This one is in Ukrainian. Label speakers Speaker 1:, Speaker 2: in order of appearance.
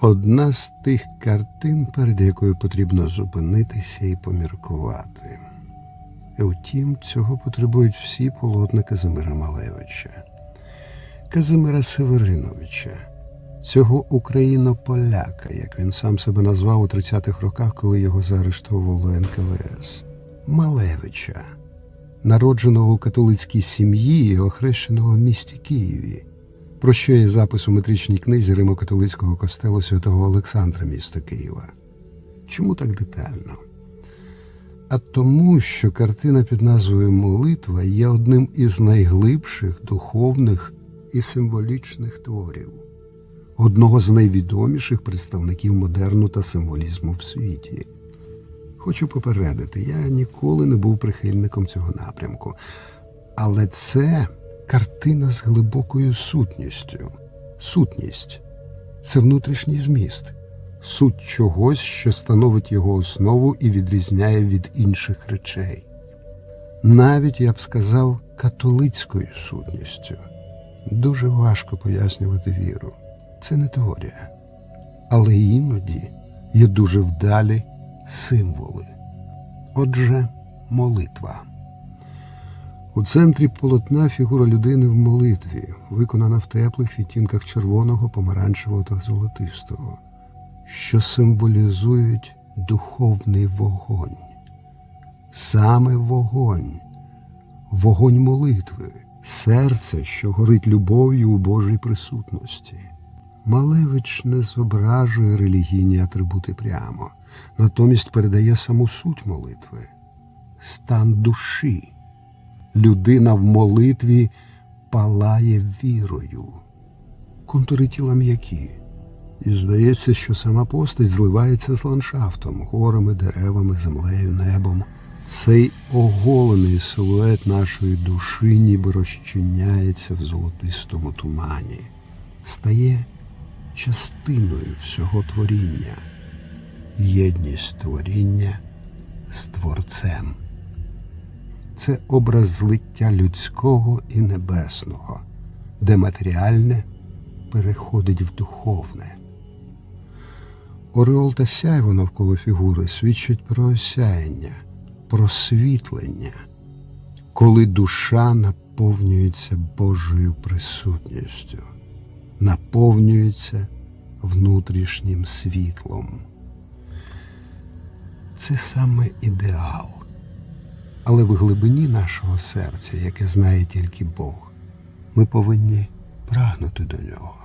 Speaker 1: одна з тих картин, перед якою потрібно зупинитися і поміркувати. Втім, цього потребують всі полотна Казимира Малевича, Казимира Севериновича, цього україно-поляка, як він сам себе назвав у 30-х роках, коли його заарештовувало НКВС, Малевича, народженого у католицькій сім'ї і охрещеного в місті Києві, про що є запис у метричній книзі Римо-католицького костелу святого Олександра міста Києва. Чому так детально? а тому, що картина під назвою Молитва є одним із найглибших духовних і символічних творів, одного з найвідоміших представників модерну та символізму в світі. Хочу попередити, я ніколи не був прихильником цього напрямку, але це картина з глибокою сутністю. Сутність це внутрішній зміст суть чогось, що становить його основу і відрізняє від інших речей. Навіть я б сказав католицькою сутністю. Дуже важко пояснювати віру. Це не теорія. Але іноді є дуже вдалі символи. Отже, молитва. У центрі полотна фігура людини в молитві, виконана в теплих відтінках червоного, помаранчевого та золотистого що символізують духовний вогонь. Саме вогонь, вогонь молитви, серце, що горить любов'ю у Божій присутності. Малевич не зображує релігійні атрибути прямо, натомість передає саму суть молитви, стан душі. Людина в молитві палає вірою. Контури тіла м'які. І здається, що сама постать зливається з ландшафтом, горами, деревами, землею, небом. Цей оголений силует нашої душі ніби розчиняється в золотистому тумані, стає частиною всього творіння, єдність творіння з Творцем. Це образ злиття людського і небесного, де матеріальне переходить в духовне. Ореол та сяйво навколо фігури свідчать про осяяння, просвітлення, коли душа наповнюється Божою присутністю, наповнюється внутрішнім світлом. Це саме ідеал. Але в глибині нашого серця, яке знає тільки Бог, ми повинні прагнути до нього.